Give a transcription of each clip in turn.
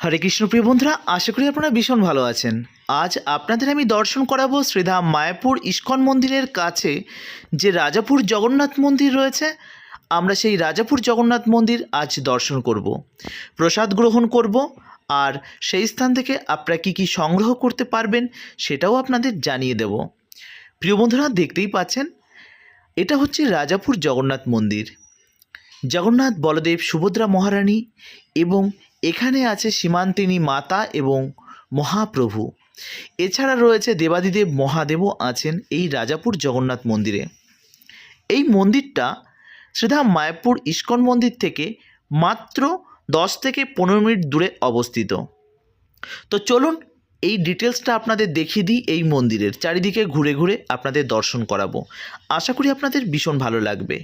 হরে কৃষ্ণ প্রিয় বন্ধুরা, আশা করি আপনারা ভীষণ ভালো আছেন। আজ আপনাদের আমি দর্শন করাবো শ্রীধাম মায়াপুর ইস্কন মন্দিরের কাছে, যে রাজাপুর জগন্নাথ মন্দির রয়েছে। আমরা সেই রাজাপুর জগন্নাথ মন্দির আজ দর্শন করব, প্রসাদ গ্রহণ করব, আর সেই স্থান থেকে আপনারা কী কী সংগ্রহ করতে পারবেন সেটাও আপনাদের জানিয়ে দেব। প্রিয় বন্ধুরা, দেখতেই পাচ্ছেন, এটা হচ্ছে রাজাপুর জগন্নাথ মন্দির। জগন্নাথ বলদেব সুভদ্রা মহারানী এবং এখানে আছে সীমান্তিনী মাতা এবং মহাপ্রভু। এছাড়া রয়েছে দেবাদিদেব মহাদেবও আছেন এই রাজাপুর জগন্নাথ মন্দিরে। এই মন্দিরটা শ্রীধাম মায়াপুর ইস্কন মন্দির থেকে মাত্র দশ থেকে পনেরো মিনিট দূরে অবস্থিত। তো চলুন এই ডিটেলসটা আপনাদের দেখিয়ে দিই এই মন্দিরের। চারিদিকে ঘুরে ঘুরে আপনাদের দর্শন করাবো। আশা করি আপনাদের ভীষণ ভালো লাগবে।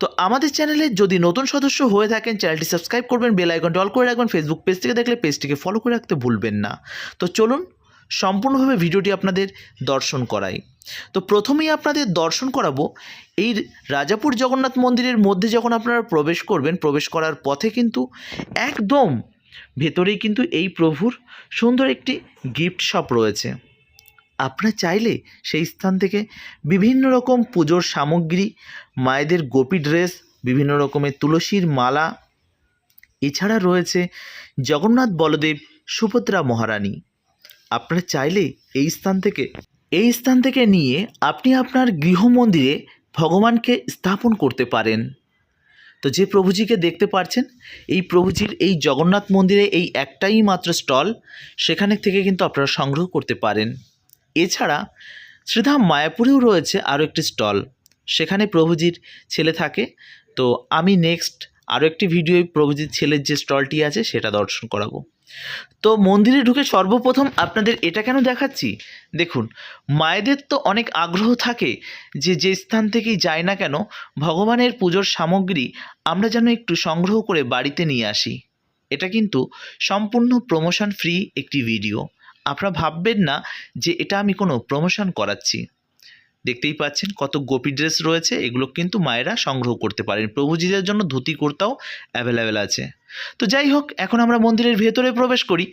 তো আমাদের চ্যানেলে যদি নতুন সদস্য হয়ে থাকেন, চ্যানেলটি সাবস্ক্রাইব করবেন, বেল আইকনটি অল করে রাখবেন ফেসবুক পেজ থেকে দেখলে পেজটিকে ফলো করে রাখতে ভুলবেন না। তো চলুন সম্পূর্ণভাবে ভিডিওটি আপনাদের দর্শন করাই। তো প্রথমেই আপনাদের দর্শন করাবো, এই রাজাপুর জগন্নাথ মন্দিরের মধ্যে যখন আপনারা প্রবেশ করবেন, প্রবেশ করার পথে কিন্তু একদম ভেতরেই কিন্তু এই প্রভুর সুন্দর একটি গিফট শপ রয়েছে। আপনারা চাইলে সেই স্থান থেকে বিভিন্ন রকম পুজোর সামগ্রী, মায়েদের গোপী ড্রেস, বিভিন্ন রকমের তুলসীর মালা। এছাড়া রয়েছে জগন্নাথ বলদেব সুভদ্রা মহারানী। আপনারা চাইলে এই স্থান থেকে, এই স্থান থেকে নিয়ে আপনি আপনার গৃহমন্দিরে ভগবানকে স্থাপন করতে পারেন। তো যে প্রভুজিকে দেখতে পারছেন, এই প্রভুজির এই জগন্নাথ মন্দিরে এই একটাই মাত্র স্টল, সেখানে থেকে কিন্তু আপনারা সংগ্রহ করতে পারেন। এছাড়া শ্রীধাম মায়াপুরেও রয়েছে আরও একটি স্টল, সেখানে প্রভুজির ছেলে থাকে। তো আমি নেক্সট আরও একটি ভিডিও প্রভুজির ছেলের যে স্টলটি আছে, সেটা দর্শন করাবো। তো মন্দিরে ঢুকে সর্বপ্রথম আপনাদের এটা কেন দেখাচ্ছি? দেখুন, মায়েদের তো অনেক আগ্রহ থাকে যে যে স্থান থেকেই যায় না কেন, ভগবানের পুজোর সামগ্রী আমরা যেন একটু সংগ্রহ করে বাড়িতে নিয়ে আসি। এটা কিন্তু সম্পূর্ণ প্রমোশন ফ্রি একটি ভিডিও আপনারা ভাববেন না যে এটা আমি কোনো প্রমোশন করাচ্ছি। দেখতেই পাচ্ছেন কত গোপী ড্রেস রয়েছে, এগুলো কিন্তু মায়েরা সংগ্রহ করতে পারেন। প্রভুজিদের জন্য ধুতি কুর্তাও অ্যাভেলেবেল আছে। তো যাই হোক, এখন আমরা মন্দিরের ভেতরে প্রবেশ করি।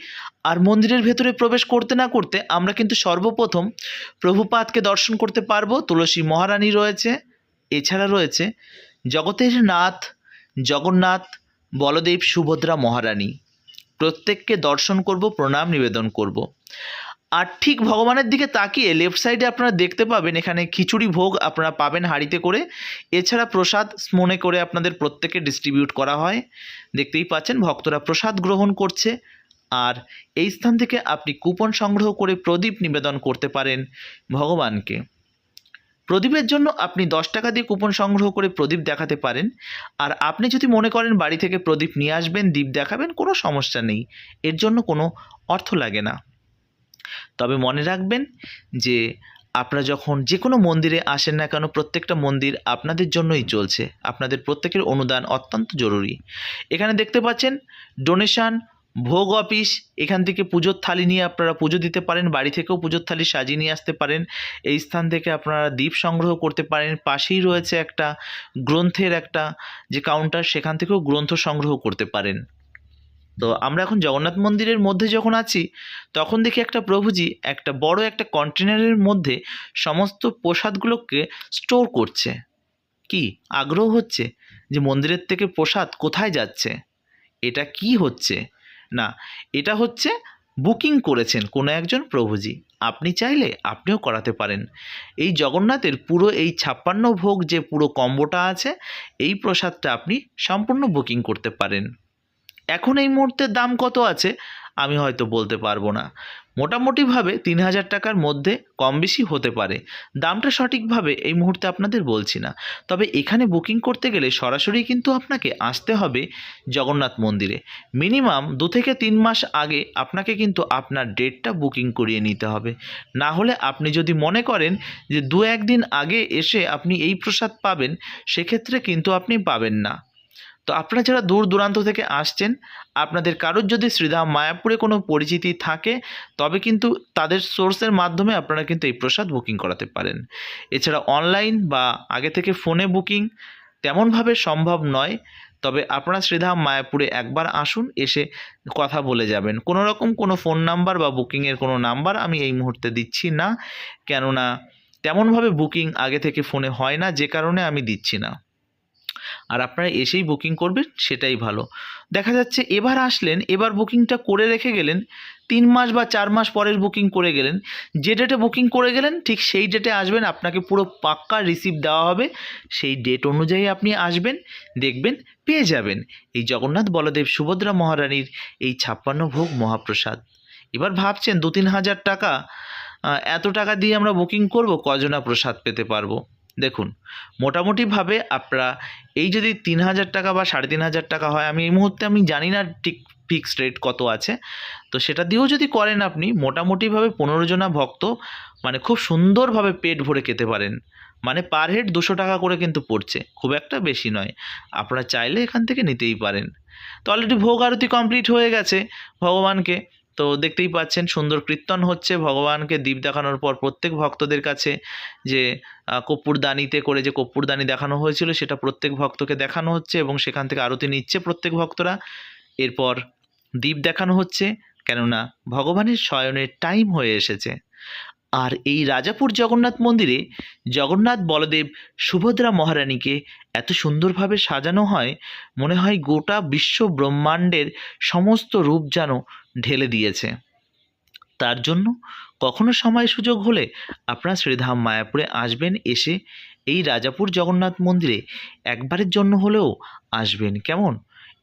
আর মন্দিরের ভেতরে প্রবেশ করতে না করতে আমরা কিন্তু সর্বপ্রথম প্রভুপাতকে দর্শন করতে পারব। তুলসী মহারানী রয়েছে, এছাড়া রয়েছে জগতের নাথ, জগন্নাথ, বলদেব, সুভদ্রা মহারানী। প্রত্যেককে দর্শন করব, প্রণাম, নিবেদন করব। আর ঠিক ভগবানের দিকে তাকিয়ে লেফট সাইডে আপনারা দেখতে পাবেন, এখানে খিচুড়ি ভোগ আপনারা পাবেন হাঁড়িতে করে। এছাড়া প্রসাদ মনে করে আপনাদের প্রত্যেকে ডিস্ট্রিবিউট করা হয়। দেখতেই পাচ্ছেন, ভক্তরা প্রসাদ গ্রহণ করছে। আর এই স্থান থেকে আপনি কুপন সংগ্রহ করে প্রদীপ নিবেদন করতে পারেন ভগবানকে। প্রদীপের জন্য আপনি দশ টাকা দিয়ে কুপন সংগ্রহ করে প্রদীপ দেখাতে পারেন। আর আপনি যদি মনে করেন বাড়ি থেকে প্রদীপ নিয়ে আসবেন দ্বীপ দেখাবেন, কোনো সমস্যা নেই। এর জন্য কোনো অর্থ লাগে না। তবে মনে রাখবেন যে আপনারা যখন যে কোনো মন্দিরে আসেন না কেন, প্রত্যেকটা মন্দির আপনাদের জন্যই চলছে। আপনাদের প্রত্যেকের অনুদান অত্যন্ত জরুরি। এখানে দেখতে পাচ্ছেন ডোনেশন ভোগ অফিস, এখান থেকে পুজোর থালি নিয়ে আপনারা পুজো দিতে পারেন, বাড়ি থেকেও পুজোর থালি সাজিয়ে নিয়ে আসতে পারেন। এই স্থান থেকে আপনারা দ্বীপ সংগ্রহ করতে পারেন। পাশেই রয়েছে একটা গ্রন্থের একটা যে কাউন্টার সেখান থেকেও গ্রন্থ সংগ্রহ করতে পারেন। তো আমরা এখন জগন্নাথ মন্দিরের মধ্যে যখন আছি, তখন দেখি একটা প্রভুজি একটা বড় একটা কন্টেনারের মধ্যে সমস্ত প্রসাদগুলোকে স্টোর করছে। কি? আগ্রহ হচ্ছে যে মন্দিরের থেকে প্রসাদ কোথায় যাচ্ছে? এটা কি হচ্ছে? না, এটা হচ্ছে বুকিং করেছেন কোনো একজন প্রভুজি। আপনি চাইলে আপনিও করাতে পারেন। এই জগন্নাথের পুরো এই ছাপ্পান্ন ভোগ যে পুরো কম্বোটা আছে, এই প্রসাদটা আপনি সম্পূর্ণ বুকিং করতে পারেন। এখন এই মুহূর্তের দাম কত আছে? আমি হয়তো বলতে পারব না। মোটামুটিভাবে তিন হাজার টাকার মধ্যে কম বেশি হতে পারে। দামটা সঠিকভাবে এই মুহূর্তে আপনাদের বলছি না। তবে এখানে বুকিং করতে গেলে সরাসরি কিন্তু আপনাকে আসতে হবে জগন্নাথ মন্দিরে। মিনিমাম দু থেকে তিন মাস আগে আপনাকে কিন্তু আপনার ডেটটা বুকিং করিয়ে নিতে হবে। না হলে আপনি যদি মনে করেন যে দু একদিন আগে এসে আপনি এই প্রসাদ পাবেন, সেক্ষেত্রে কিন্তু আপনি পাবেন না। তো আপনারা যারা দূর দূরান্ত থেকে আসছেন, আপনাদের কারোর যদি শ্রীধাম মায়াপুরে কোনো পরিচিতি থাকে, তবে কিন্তু তাদের সোর্সের মাধ্যমে আপনারা কিন্তু এই প্রসাদ বুকিং করাতে পারেন। এছাড়া অনলাইন বা আগে থেকে ফোনে বুকিং তেমনভাবে সম্ভব নয়, তবে আপনারা শ্রীধাম মায়াপুরে একবার আসুন, এসে কথা বলে যাবেন। কোনো রকম কোনো ফোন নাম্বার বা বুকিংয়ের কোনো নাম্বার আমি এই মুহূর্তে দিচ্ছি না, কেননা তেমনভাবে বুকিং আগে থেকে ফোনে হয় না, যে কারণে আমি দিচ্ছি না। আর আপনারা এসেই বুকিং করবেন, সেটাই ভালো। দেখা যাচ্ছে এবার আসলেন, এবার বুকিংটা করে রেখে গেলেন, তিন মাস বা চার মাস পরের বুকিং করে গেলেন। যে ডেটে বুকিং করে গেলেন, ঠিক সেই ডেটে আসবেন, আপনাকে পুরো পাক্কা রিসিভ দেওয়া হবে, সেই ডেট অনুযায়ী আপনি আসবেন, দেখবেন, পেয়ে যাবেন। এই জগন্নাথ বলদেব সুভদ্রা মহারানীর এই ছাপ্পান্ন ভোগ মহাপ্রসাদ। এবার ভাবছেন দু তিন হাজার টাকা এত টাকা দিয়ে আমরা বুকিং করব, কজনা প্রসাদ পেতে পারব? দেখুন, মোটামুটিভাবে আপনারা এই যদি তিন হাজার টাকা বা সাড়ে তিন হাজার টাকা হয়, আমি এই মুহূর্তে আমি জানি না ঠিক ফিক্সড রেট কত আছে। তো সেটা দিয়েও যদি করেন আপনি, মোটামুটিভাবে পনেরো জনা ভক্ত মানে খুব সুন্দরভাবে পেট ভরে খেতে পারেন। মানে পার হেড দুশো টাকা করে কিন্তু পড়ছে, খুব একটা বেশি নয়। আপনারা চাইলে এখান থেকে নিতেই পারেন। তো অলরেডি ভোগ আরতি কমপ্লিট হয়ে গেছে ভগবানকে। তো দেখতেই পাচ্ছেন সুন্দর কীর্তন হচ্ছে। ভগবানকে দ্বীপ দেখানোর পর প্রত্যেক ভক্তদের কাছে যে আহ, কর্পূরদানিতে করে যে কর্পূরদানি দেখানো হয়েছিল সেটা প্রত্যেক ভক্তকে দেখানো হচ্ছে এবং সেখান থেকে আরতি নিচ্ছে প্রত্যেক ভক্তরা। এরপর দ্বীপ দেখানো হচ্ছে কেননা ভগবানের শয়নের টাইম হয়ে এসেছে। আর এই রাজাপুর জগন্নাথ মন্দিরে জগন্নাথ বলদেব সুভদ্রা মহারানীকে এত সুন্দরভাবে সাজানো হয়, মনে হয় গোটা বিশ্ব ব্রহ্মাণ্ডের সমস্ত রূপ যেন ঢেলে দিয়েছে। তার জন্য কখনো সময় সুযোগ হলে আপনারা শ্রীধাম মায়াপুরে আসবেন, এসে এই রাজাপুর জগন্নাথ মন্দিরে একবারের জন্য হলেও আসবেন। কেমন?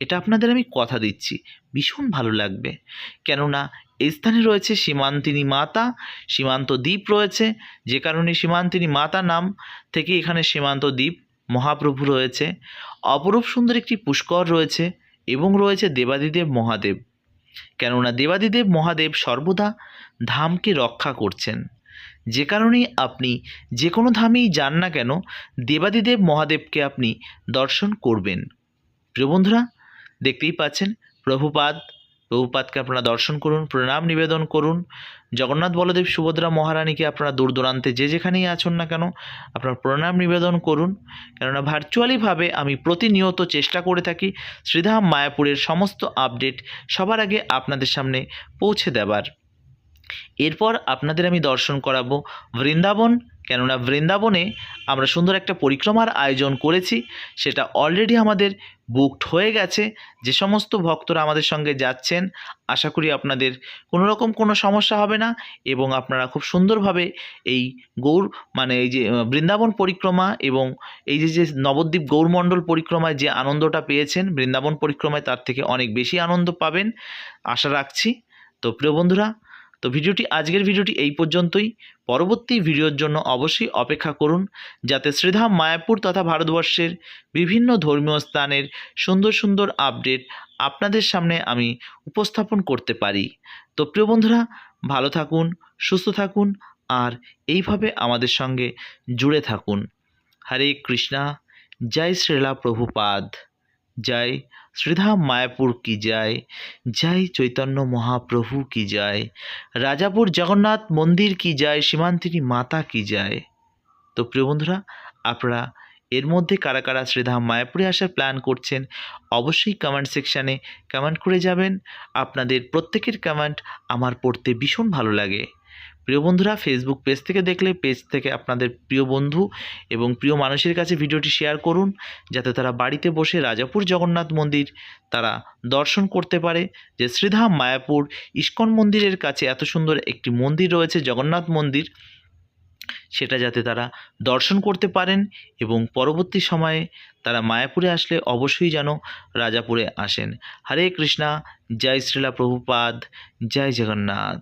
এটা আপনাদের আমি কথা দিচ্ছি। ভীষণ ভালো লাগবে। কেননা স্থানে রয়েছে সীমান্তিনী মাতা, সীমান্ত দ্বীপ রয়েছে। যে কারণে সীমান্তিনী মাতা নাম থেকে এখানে সীমান্ত দ্বীপ মহাপ্রভু রয়েছে। অপরূপ সুন্দর একটি পুষ্কর রয়েছে এবং রয়েছে দেবাদিদেব মহাদেব। কেননা দেবাদিদেব মহাদেব সর্বদা ধামকে রক্ষা করছেন। যে কারণেই আপনি যে কোনো ধামেই যান না কেন, দেবাদিদেব মহাদেবকে আপনি দর্শন করবেন। প্রিয় বন্ধুরা, দেখতেই পাচ্ছেন, প্রভুপাদ প্রভুপাদকে আপনারা দর্শন করুন, প্রণাম নিবেদন করুন। জগন্নাথ বলদেব সুভদ্রা মহারানীকে আপনারা দূর দূরান্তে যে যেখানেই আছেন না কেন, আপনার প্রণাম নিবেদন করুন। কেননা ভার্চুয়ালিভাবে আমি প্রতিনিয়ত চেষ্টা করে থাকি শ্রীধাম মায়াপুরের সমস্ত আপডেট সবার আগে আপনাদের সামনে পৌঁছে দেবার। এরপর আপনাদের আমি দর্শন করাবো। বৃন্দাবন কেননা বৃন্দাবনে আমরা সুন্দর একটা পরিক্রমার আয়োজন করেছি, সেটা অলরেডি আমাদের বুকড হয়ে গেছে। যে সমস্ত ভক্তরা আমাদের সঙ্গে যাচ্ছেন, আশা করি আপনাদের কোনো রকম কোনো সমস্যা হবে না এবং আপনারা খুব সুন্দরভাবে এই গৌর মানে এই যে বৃন্দাবন পরিক্রমা এবং এই যে যে নবদ্বীপ গৌরমণ্ডল পরিক্রমায় যে আনন্দটা পেয়েছেন, বৃন্দাবন পরিক্রমায় তার থেকে অনেক বেশি আনন্দ পাবেন, আশা রাখছি। তো প্রিয় বন্ধুরা, তো ভিডিওটি, আজকের ভিডিওটি এই পর্যন্তই। পরবর্তী ভিডিওর জন্য অবশ্যই অপেক্ষা করুন যাতে শ্রীধাম মায়াপুর তথা ভারতবর্ষের বিভিন্ন ধর্মীয় স্থানের সুন্দর সুন্দর আপডেট আপনাদের সামনে আমি উপস্থাপন করতে পারি। তো প্রিয় বন্ধুরা, ভালো থাকুন, সুস্থ থাকুন আর এইভাবে আমাদের সঙ্গে জুড়ে থাকুন। হরে কৃষ্ণা, জয় শ্রীলা প্রভুপাদ। জয় শ্রীধাম মায়াপুর কি জয় জয় চৈতন্য মহাপ্রভু কি জয় রাজাপুর জগন্নাথ মন্দির কি যায়? সীমান্তিনী মাতা কি যায়? তো প্রিয় বন্ধুরা, আপনারা এর মধ্যে কারা কারা শ্রীধাম মায়াপুরে আসার প্ল্যান করছেন, অবশ্যই কমেন্ট সেকশানে কমেন্ট করে যাবেন। আপনাদের প্রত্যেকের কমেন্ট আমার পড়তে ভীষণ ভালো লাগে। প্রিয় বন্ধুরা ফেসবুক পেজ থেকে দেখলে পেজ থেকে আপনাদের প্রিয় বন্ধু এবং প্রিয় মানুষের কাছে ভিডিওটি শেয়ার করুন, যাতে তারা বাড়িতে বসে রাজাপুর জগন্নাথ মন্দির তারা দর্শন করতে পারে। যে শ্রীধাম মায়াপুর ইস্কন মন্দিরের কাছে এত সুন্দর একটি মন্দির রয়েছে, জগন্নাথ মন্দির, সেটা যাতে তারা দর্শন করতে পারেন এবং পরবর্তী সময়ে তারা মায়াপুরে আসলে অবশ্যই যেন রাজাপুরে আসেন। হরে কৃষ্ণা, জয় শ্রীলা প্রভুপাদ, জয় জগন্নাথ।